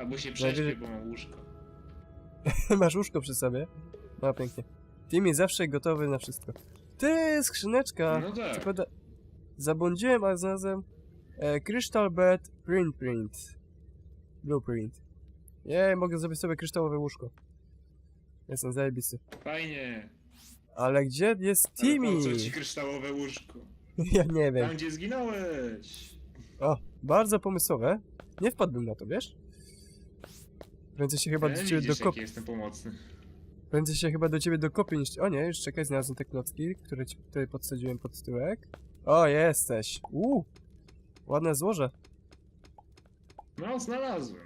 Albo się prześpię, bo mam łóżko. Masz łóżko przy sobie? No pięknie. Timmy zawsze gotowy na wszystko. Ty, skrzyneczka! No tak. Co prawda, zabłądziłem, a znalazłem e, Crystal Bed Print Print. Blueprint. Jej, mogę zrobić sobie kryształowe łóżko. Jestem zajebisty. Fajnie. Ale gdzie jest Ale Timmy? co ci kryształowe łóżko? Ja nie wiem. Tam, gdzie zginąłeś. O, bardzo pomysłowe. Nie wpadłbym na to, wiesz? Prędzej się chyba do ciebie widzisz, dokopię. jestem pomocny. Prędzej się chyba do ciebie dokopię niż... O nie, już czekaj, znalazłem te klocki, które ci tutaj podsadziłem pod tyłek. O, jesteś. Uuu. Ładne złoże. No, znalazłem.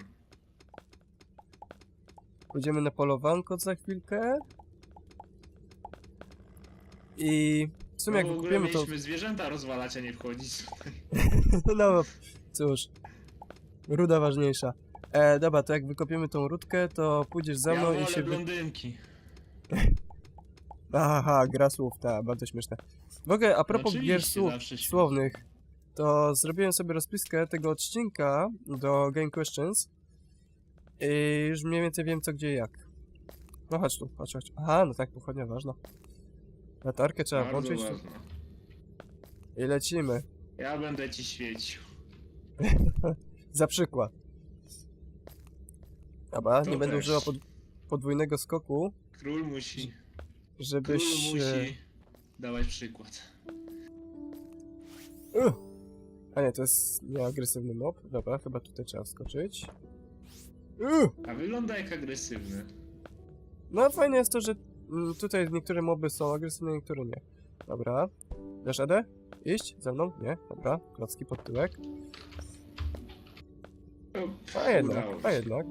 Pójdziemy na polowanko za chwilkę. I w sumie jak no, w ogóle wykupiemy to... mieliśmy zwierzęta rozwalać, a nie wchodzić tutaj. No cóż. Ruda ważniejsza. E, dobra, to jak wykopiemy tą rudkę, to pójdziesz za mną i się... Wy... blondynki. Aha, gra słów, ta, bardzo śmieszne. W ogóle, a propos Oczywiście, gier słów, zawsze słownych, to zrobiłem sobie rozpiskę tego odcinka do Game Questions i już mniej więcej wiem co, gdzie i jak. No chodź tu, chodź, chodź. Aha, no tak, pochodnia ważna. Latarkę trzeba Bardzo włączyć tu. ważne. i lecimy. Ja będę ci świecił. Za przykład. Dobra, nie będę używał pod, podwójnego skoku, Król musi. Król żebyś... e, musi dawać przykład. Uh. A nie, to jest nieagresywny mob. Dobra, chyba tutaj trzeba skoczyć. Uh. A wygląda jak agresywny. No fajne jest to, że mm, tutaj niektóre moby są agresywne, niektóre nie. Dobra. Dasz radę? Iść? Ze mną? Nie? Dobra. Klocki pod tyłek. O, A jednak, udało a się. jednak.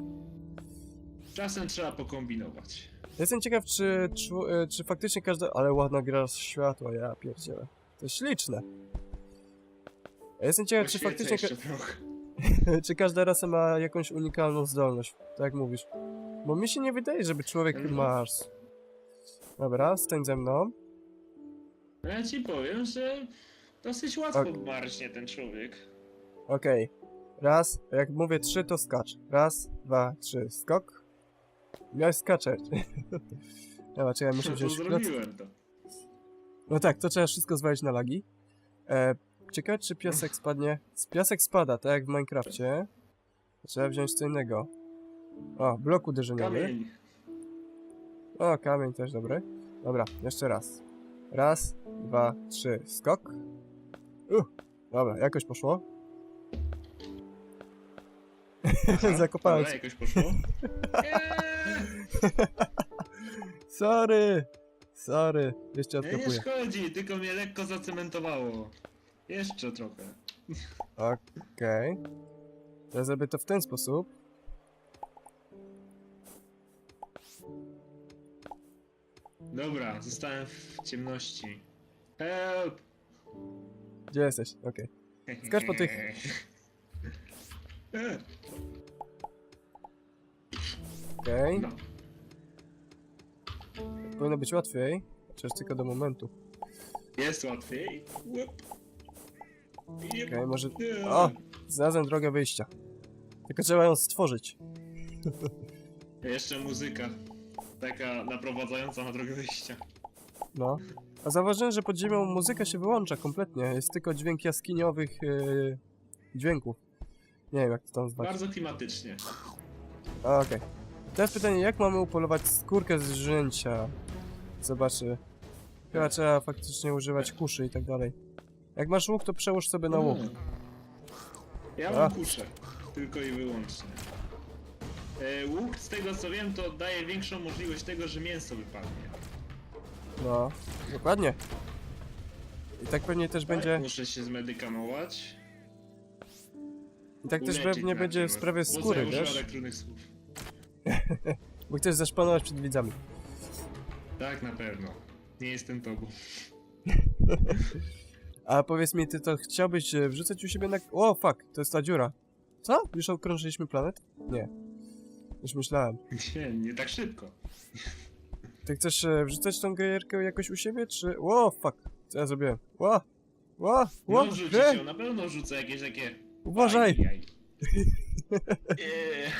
Czasem trzeba pokombinować. Jestem ciekaw, czy, czy, e, czy faktycznie każda... Ale ładna gra z światła, ja pierdzielę. To śliczne. Ja jestem ciekaw, czy faktycznie... jeszcze trochę. Czy każda rasa ma jakąś unikalną zdolność, tak jak mówisz? Bo mi się nie wydaje, żeby człowiek Mhm. ma... Dobra, stań ze mną. No Ja ci powiem, że dosyć łatwo Ok. marśnie ten człowiek. Okej. Raz, jak mówię trzy, to skacz. Raz, dwa, trzy, skok. Miałeś skaczeć. Dobra, czekaj, muszę to wziąć zrobiłem to. No tak, to trzeba wszystko zwalić na lagi. E, ciekawe, czy piasek spadnie. Piasek spada, tak jak w Minecrafcie. Trzeba wziąć co innego. O, blok uderzeniowy. Kamień. O, kamień też dobry. Dobra, jeszcze raz. Raz, dwa, trzy, skok. Uh, dobra, jakoś poszło. Zakopałem się. jakoś poszło. Sorry! Sorry, jeszcze nie, nie odkopuję. szkodzi, tylko mnie lekko zacementowało. Jeszcze trochę. Okej. Ja zrobię to w ten sposób. Dobra, zostałem w ciemności. Help! Gdzie jesteś? Okej. Skacz po tych- Okej. No. Powinno być łatwiej. Chociaż tylko do momentu. Jest łatwiej. Łup. Jep. Okej, może... O! Znalazłem drogę wyjścia. Tylko trzeba ją stworzyć. Jeszcze muzyka. Taka naprowadzająca na drogę wyjścia. No. A zauważyłem, że pod ziemią muzyka się wyłącza kompletnie. Jest tylko dźwięk jaskiniowych yy, dźwięków. Nie wiem, jak to tam zwać. Bardzo klimatycznie. A, Okej. Teraz pytanie, jak mamy upolować skórkę z rzęcia? Zobaczy. Chyba trzeba faktycznie używać kuszy i tak dalej. Jak masz łuk, to przełóż sobie na łuk. Mm. Ja A. mam kuszę. Tylko i wyłącznie. E, łuk, z tego co wiem, to daje większą możliwość tego, że mięso wypadnie. No, dokładnie. I tak pewnie też będzie... Tak, muszę się zmedykamować. I tak też Uleczyć pewnie na będzie w sprawie skóry, ja używam wiesz? tak trudnych słów. Bo chcesz zaszpanować przed widzami. Tak, na pewno. Nie jestem tobą. A powiedz mi, ty to chciałbyś e, wrzucać u siebie na... O, fuck, to jest ta dziura. Co? Już okrążyliśmy planet? Nie. Już myślałem. Nie, nie tak szybko. Ty chcesz e, wrzucać tą gejerkę jakoś u siebie, czy... O, fuck. Co ja zrobiłem? Ło! Ło! Ło! No rzucić Gdzie? ją, na pewno rzucę jakieś takie... Uważaj! Ajajaj. Eee,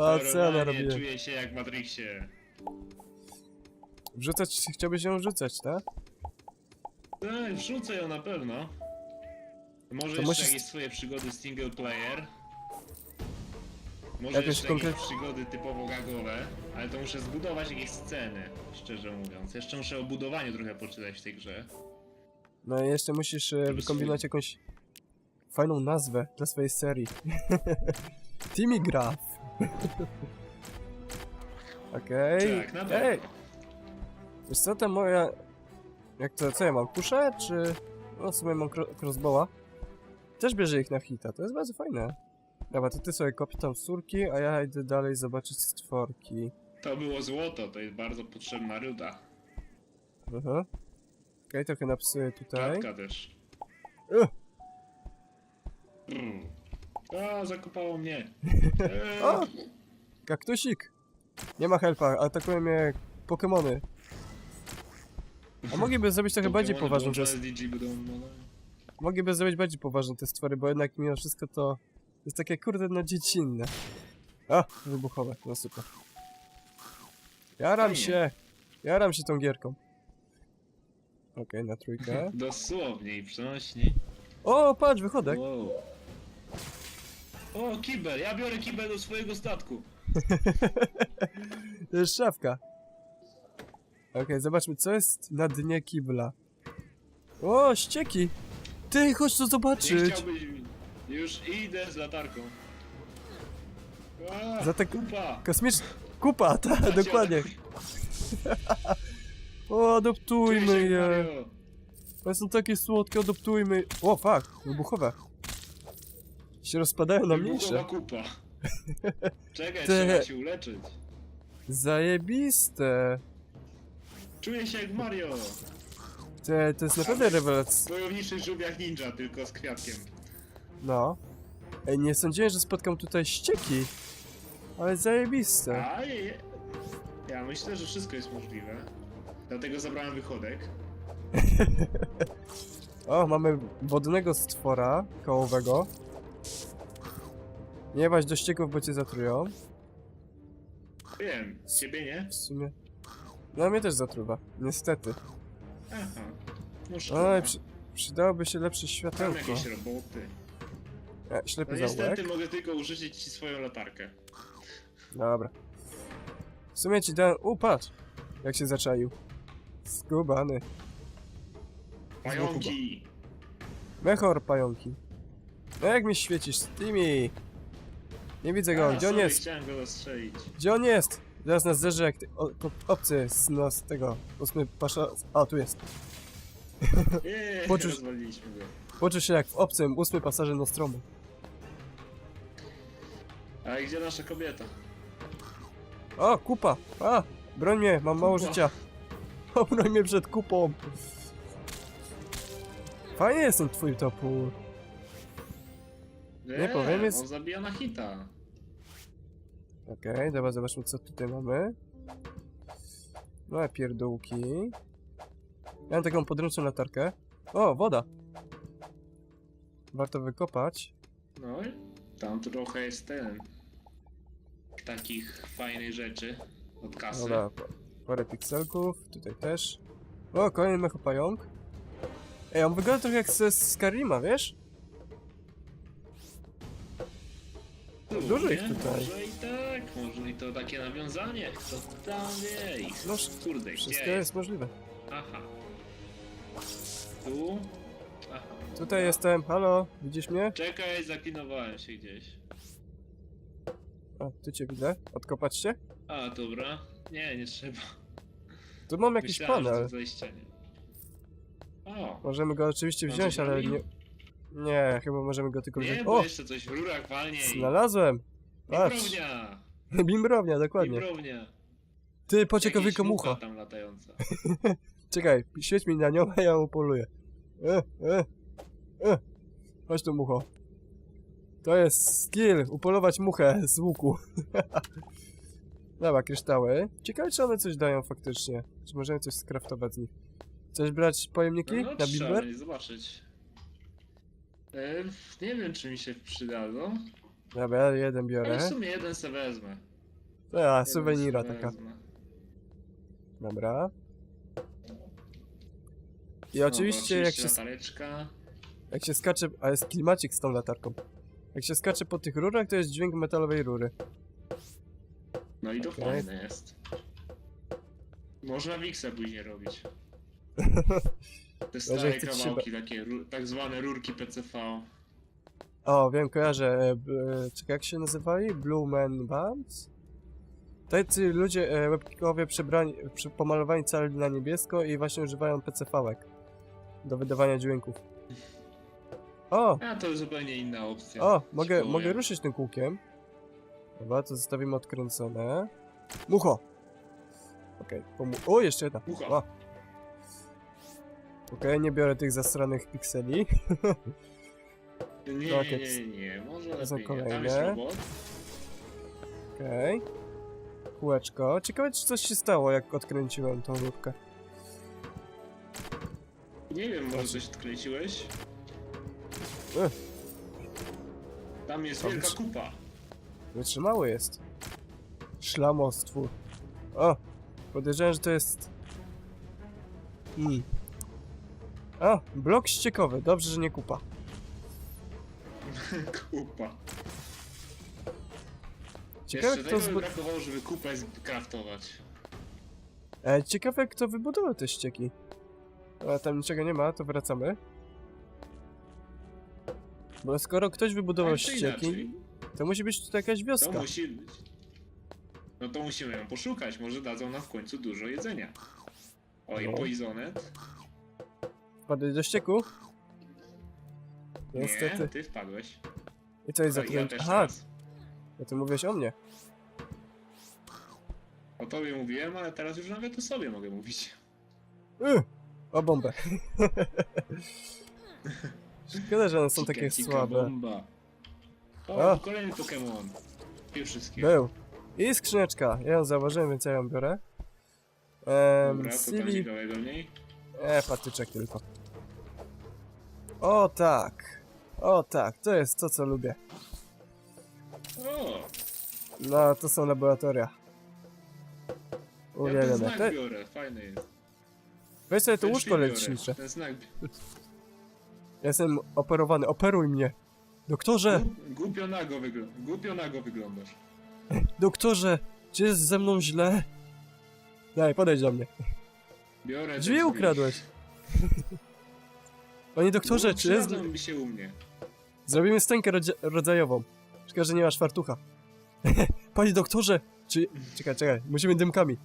A co ja Normalnie narobiłem? czuję się jak w Matrixie. Wrzucać, chciałbyś ją rzucać, tak? Tak, wrzucę ją na pewno. Może jeszcze musisz- jakieś swoje przygody single player. Może Jakieś jeszcze konkret- jakieś przygody typowo gagowe, ale to muszę zbudować jakieś sceny, szczerze mówiąc. Jeszcze muszę o budowaniu trochę poczytać w tej grze. No i jeszcze musisz e, wykombinować jakąś fajną nazwę dla swojej serii. Timmy Graph. Okej. Tak, na Ej, wiesz co, ta moja... Jak to, co ja mam, kuszę, czy... No w sumie mam kro crossbowa. Też bierze ich na hita, to jest bardzo fajne. Dobra, to ty sobie kopię tam surki, a ja idę dalej zobaczyć stworki. To było złoto, to jest bardzo potrzebna ruda. Aha. Okej, trochę napsuję tutaj. Rzadka też. Ugh. Mm. A, zakopało mnie. O! Eee, Kaktusik! Nie ma helpa, atakują mnie Pokemony. A mogliby zrobić trochę bardziej Pokemony poważne te... połączone z DG będą, no, Mogliby zrobić bardziej poważne te stwory, bo jednak mimo wszystko to jest takie kurde no dziecinne. A, wybuchowe, no super. Jaram Fajnie. się! Jaram się tą gierką. Okej, na trójkę. Dosłownie i przenośni. O, patrz, wychodek! Wow. O, kibel! Ja biorę kibel do swojego statku. To jest szafka. Okej, zobaczmy, co jest na dnie kibla. O, ścieki! Ty, chodź to Nie zobaczyć! chciałbyś... Już idę z latarką. A, Za te- kupa! Kosmiczna... Kupa, tak, Patrzcie, dokładnie. O, adoptujmy jak je. Mario. One są takie słodkie, adoptujmy. O, fuck, wybuchowe. Się rozpadają na mniejsze. kupa. Czekaj, Ty- trzeba się uleczyć. Zajebiste. Czuję się jak Mario. Te, to jest naprawdę rewelacja. Wojowniczy żółw jak ninja, tylko z kwiatkiem. No. Ej, nie sądziłem, że spotkam tutaj ścieki. Ale zajebiste. A, je, je. Ja myślę, że wszystko jest możliwe. Dlatego zabrałem wychodek. O, mamy wodnego stwora kołowego. Nie wać do ścieków, bo cię zatrują. Wiem, ciebie nie? W sumie. No, mnie też zatruwa. Niestety. Aha. No Oj, przy, przydałoby się lepsze Tam światełko. jakieś roboty. E, No ślepy niestety mogę tylko użyczyć ci swoją latarkę. Dobra. W sumie ci dałem... U, patrz! Jak się zaczaił. Skubany. Pająki! Mechor pająki. No jak mi świecisz, Timmy? Nie widzę go, A, gdzie on sorry, jest? chciałem go zastrzelić. Gdzie on jest? Zaraz nas zderzy jak ty, o, ko- obcy z, z tego, ósmy pasza... A, tu jest. Eee, Poczuć- rozwaliliśmy go. Poczuł się jak w obcym, ósmy pasażer Nostromu. A gdzie nasza kobieta? O, kupa! A! Broń mnie, mam mało Kupa. życia. O, broń mnie przed kupą. Fajnie jest ten twój topór. Nie, powiem, jest- on zabija na hita. Okej, dobra, zobaczmy co tutaj mamy. No, pierdółki. Ja mam taką podręczną latarkę. O, woda! Warto wykopać. No i tam trochę jest ten. Takich fajnych rzeczy od kasy. Dobra, pa- parę pikselków, tutaj też. O, kolejny mechopająk. Ej, on wygląda trochę jak ze Skyrima, wiesz? Dużo ich nie? tutaj. Może i tak, może i to takie nawiązanie. Kto tam wie? I- No, Kurde, Wszystko gdzie jest możliwe. Aha. Tu? Aha. Tutaj jestem, halo, widzisz mnie? Czekaj, zaklinowałem się gdzieś. O, tu cię widzę. Odkopać cię? A, dobra. Nie, nie trzeba. Tu mam jakiś Myślałem, że panel. to zejście nie. O! Możemy go oczywiście wziąć, ale nie... Nie, chyba możemy go tylko Nie, wziąć. bo O! jeszcze coś w rurach walniej. Znalazłem! Patrz! Bimbrownia! Bimbrownia, dokładnie. Bimbrownia! Ty, pocieka Jakaś mucha. tam latająca. Czekaj, świeć mi na nią, a ja ją poluję. E, e, e. Chodź tu, mucho. To jest skill, upolować muchę z łuku. Dobra, kryształy. Ciekawe, czy one coś dają faktycznie. Czy możemy coś skraftować z nich. Chcesz brać pojemniki No, no na trzeba bimber? będzie zobaczyć. E, nie wiem, czy mi się przydadzą. Dobra, ja jeden Ale w biorę. sumie jeden se wezmę. A, Jeden suwenira se taka. wezmę. Dobra. I oczywiście jak się, latareczka. jak się skacze... A jest klimacik z tą latarką. Jak się skacze po tych rurach, to jest dźwięk metalowej rury. No i to Okej. fajne jest. Można Wixa później robić. Te stare chce ci się kawałki, takie ru- tak zwane rurki PCV. O, wiem, kojarzę. E, b, e, czekaj, jak się nazywali? Blue Man Bands? Tacy ludzie, e, webkickowie przebrani, przy, pomalowani całe na niebiesko i właśnie używają PC-fałek do wydawania dźwięków. O, A to zupełnie inna opcja. o, mogę, mogę ruszyć tym kółkiem. Dobra, to zostawimy odkręcone. Mucho! Okej, pomu- o, jeszcze jedna. Mucha. O. Okej, nie biorę tych zasranych pikseli. Nie, nie, Tak, nie, jak nie, nie, może są lepiej nie. Tam kolejne. robot. Okej. Kółeczko. Ciekawe, czy coś się stało, jak odkręciłem tą rurkę. Nie wiem, może Znaczy- coś odkręciłeś? Ech. Tam jest Tam wielka jest- kupa. Wytrzymały jest. Szlamostwór. O! Podejrzewam, że to jest... Hmm. O! Blok ściekowy. Dobrze, że nie kupa. kupa. Ciekawe, Jeszcze kto tego by zbu... brakowało, żeby kupę skraftować. e, ciekawe, kto wybudował te ścieki. A tam niczego nie ma, to wracamy. Bo skoro ktoś wybudował Tak czy ścieki, inaczej, to musi być tutaj jakaś To wioska. musi być. No to musimy ją poszukać, może dadzą nam w końcu dużo jedzenia. Oj, No. poisonet. Wpadłeś do ścieku? Nie, Niestety. ty wpadłeś. I co jest za Oj, ja też Aha, teraz. no ty mówiłeś o mnie. O tobie mówiłem, ale teraz już nawet o sobie mogę mówić. Y, o bombę. Szkoda, że one są Cika, takie cika, słabe. Bomba. O, O. kolejny Pokémon. I wszystkie. Był. I skrzyneczka. Ja ją zauważyłem, więc ja ją biorę. Ehm, Dobra, co tam Silly... ciekawego? E, patyczek tylko. O tak. O tak, to jest to, co lubię. O, No, to są laboratoria. ja ten Uwielbiam. znak Te... biorę, fajny jest. Weź sobie to Ten łóżko biorę, lecznicze. Ten znak. Ja jestem operowany. Operuj mnie. Doktorze! Głup- Głupio nago, wygl... Głupio nago wyglądasz. Doktorze! Czy jest ze mną źle? Daj, podejdź do mnie. Biorę te Drzwi ukradłeś. Panie doktorze, czy jest... mi się u mnie. Zrobimy stękę rodza- rodzajową. Szkoda, że nie masz fartucha. Panie doktorze, czy... Czekaj, czekaj, musimy dymkami.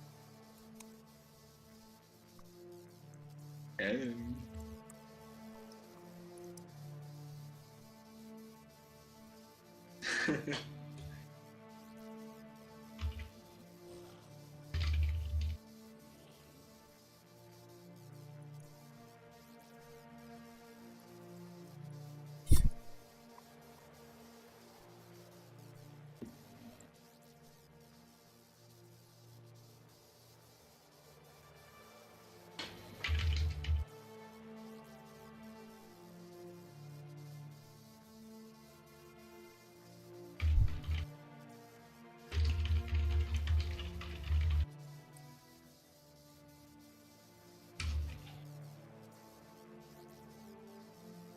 Em,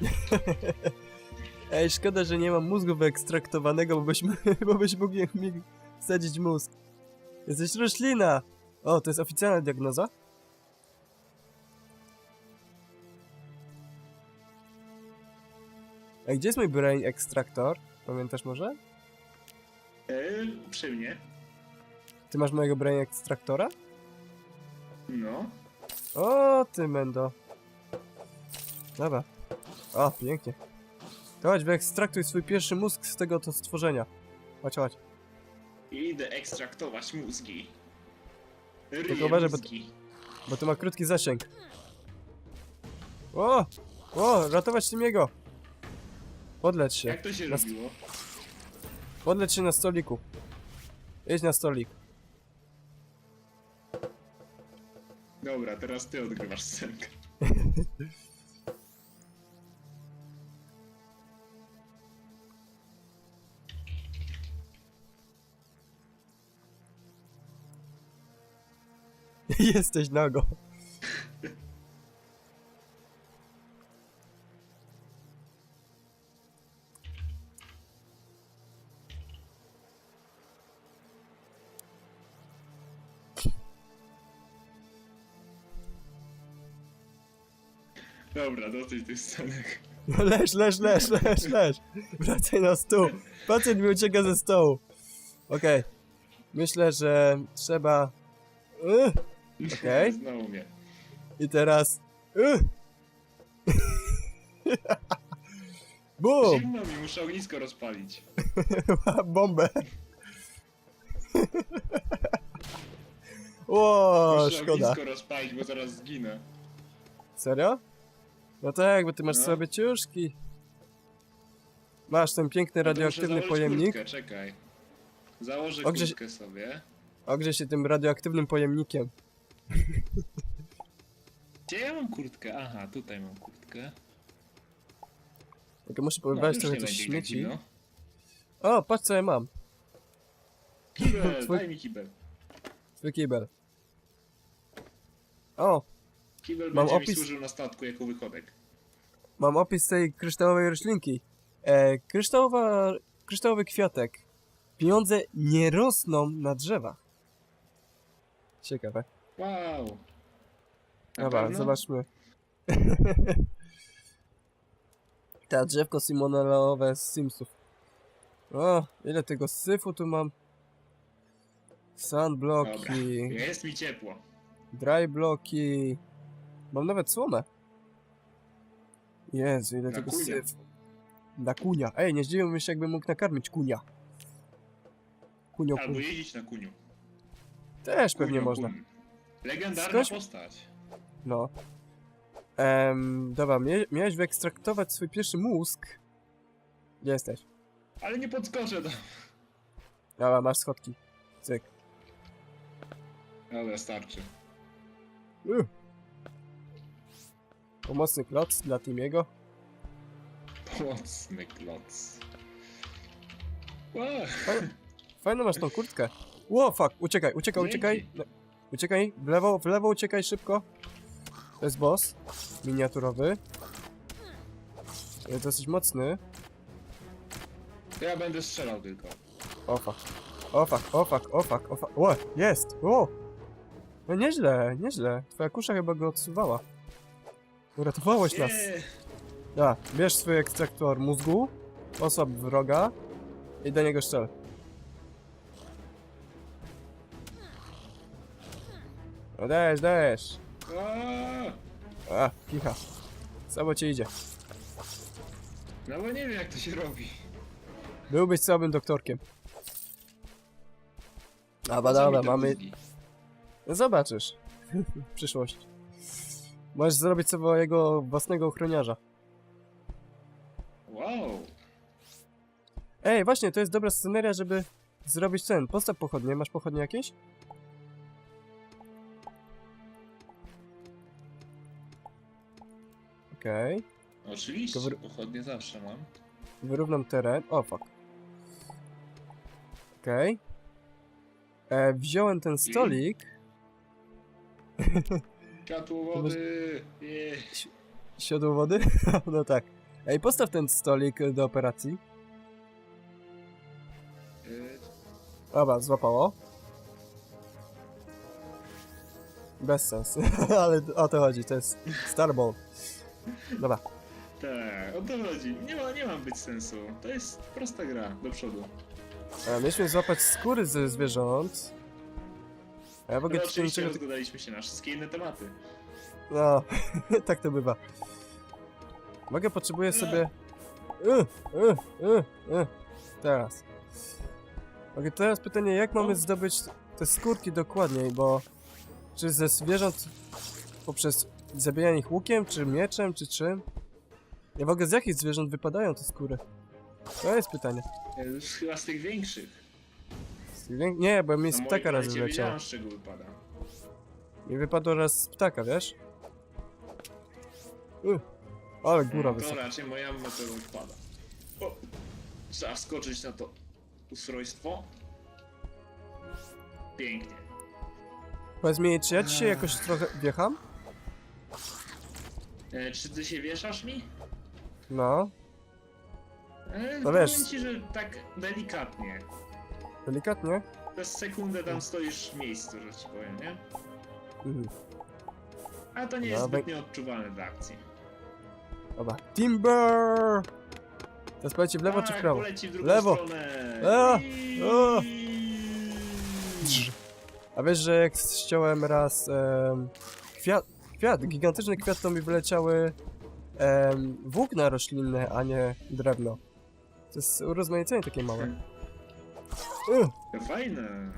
Ej, szkoda, że nie mam mózgu wyekstraktowanego, bo byśmy, bo byś mógł mi wsadzić mózg. Jesteś roślina! O, to jest oficjalna diagnoza? A gdzie jest mój brain extractor? Pamiętasz może? e, przy mnie. Ty masz mojego brain extractora? No. O, ty mendo. Dobra. O, pięknie. To chodź, wyekstraktuj swój pierwszy mózg z tego to stworzenia. Chodź, chodź. Idę ekstraktować mózgi. Tylko Ryję uważaj, bo- mózgi. Bo to ma krótki zasięg. O! O! Ratować Timiego! Podleć się. Jak to się robiło? Podleć się na stoliku. Jedź na stolik. Dobra, teraz ty odgrywasz scenkę. Jesteś nago. Dobra, dosyć tych scenek. No leż, leż, leż, leż, leż. Wracaj na stół. Pacjent mi ucieka ze stołu. Okej. Myślę, że trzeba... Y, Okej. Znowu mnie. I teraz... Y. Bum! Zimno mi, muszę ognisko rozpalić. Bombę. O, muszę szkoda. ognisko rozpalić, bo zaraz zginę. Serio? No tak, bo ty masz No. sobie ciuszki. Masz ten piękny No to muszę radioaktywny założyć pojemnik. Kurtkę, czekaj. Założę kurtkę sobie. Ogrzej się tym radioaktywnym pojemnikiem. Gdzie ja mam kurtkę? Aha, tutaj mam kurtkę. Tylko muszę No, powybrać już trochę będzie śmieci. O, patrz co ja mam. Kibel, Twój- daj mi kibel. Twój kibel. O, Kibel Mam będzie opis- mi służył na statku jako wychodek. mam opis tej kryształowej roślinki. E, kryształowa, kryształowy kwiatek. Pieniądze nie rosną na drzewach. Ciekawe. Wow. Na Dobra, pewno? zobaczmy. Ta drzewko simonellowe z Simsów. O, ile tego syfu tu mam. Dobra, Sunbloki, jest mi ciepło. dry bloki. Mam nawet słomę. Jezu, ile Na tego kunia. syfu. Na kunia. Ej, nie zdziwiłbym się, jakbym mógł nakarmić kunia. Kunio, Albo kun. jeździć na kuniu. Też pewnie Kunio, można. kun. Legendarna Skądś- postać. No. Em, dobra, mia miałeś wyekstraktować swój pierwszy mózg. Gdzie jesteś? Ale nie podskoczę do... Dobra, masz schodki. Cyk. Dobra, starczy. Uh. Pomocny kloc dla Timiego. Mocny kloc. Wow. Fajną masz tą kurtkę. Ło, fuck, uciekaj, uciekaj, Dzięki. uciekaj. Uciekaj, w lewo, w lewo uciekaj szybko. To jest boss. Miniaturowy. Jest dosyć mocny. Ja będę strzelał tylko. O fuck. O fuck, o fuck, o fuck, o fuck. O, jest! O! No nieźle, nieźle. Twoja kusza chyba go odsuwała. Uratowałeś nas. Nie. Da, bierz swój ekstraktor mózgu, osłab wroga i do niego strzel. No dajesz, dajesz. Aaa! A, kicha. Słabo ci idzie. No bo nie wiem jak to się robi. Byłbyś słabym doktorkiem. Dobra, Co mi dobra, te mamy... mózgi? No zobaczysz. w przyszłości. Możesz zrobić sobie jego własnego ochroniarza. Wow. Ej, właśnie, to jest dobra sceneria, żeby zrobić ten. Postaw pochodnie. Masz pochodnie jakieś? Okej. Oczywiście, Dobry- pochodnie zawsze mam. Wyrównam teren. O, fuck. Okej. E, wziąłem ten stolik. To wody. Nie. Siodło wody? no tak. Ej, postaw ten stolik do operacji. Y, Dobra, złapało. Bez sensu, ale o to chodzi, to jest Starball. Dobra, Tak, o to chodzi. Nie ma, nie ma być sensu. To jest prosta gra, do przodu. e, mieliśmy złapać skóry ze zwierząt. A ja w ogóle oczywiście niczego... rozgadaliśmy się na wszystkie inne tematy. No, tak to bywa. Mogę, potrzebuję sobie... Y, y, y, y. Teraz. Okej, teraz pytanie, jak mamy No. zdobyć te skórki dokładniej, bo... Czy ze zwierząt poprzez zabijanie ich łukiem, czy mieczem, czy czym? Ja w ogóle z jakich zwierząt wypadają te skóry? To jest pytanie. Już Chyba z tych większych. Nie, bo mi z ptaka raz wyleciało. wiedziałem, z czego wypada. Mi wypadło raz z ptaka, wiesz? Uh, ale góra No, to wysoka. raczej moja metoda wypada. O, trzeba skoczyć na to ustrojstwo. Pięknie. Powiedz mi, czy ja dzisiaj jakoś trochę wjecham? E, czy ty się wieszasz mi? No, E, No powiem wiesz. ci, że tak delikatnie. delikatnie. Przez sekundę tam stoisz w miejscu, że ci powiem, nie? Mhm. A to nie jest Dawaj. zbyt nieodczuwalne w akcji. Dobra. Timber! Teraz poleci w lewo czy w Tak, prawo? poleci w drugą Lewo. stronę. A, a. Wiesz, że jak ściąłem raz em, kwiat, kwiat, gigantyczny kwiat, to mi wyleciały em, włókna roślinne, a nie drewno. To jest urozmaicenie takie małe. To fajne.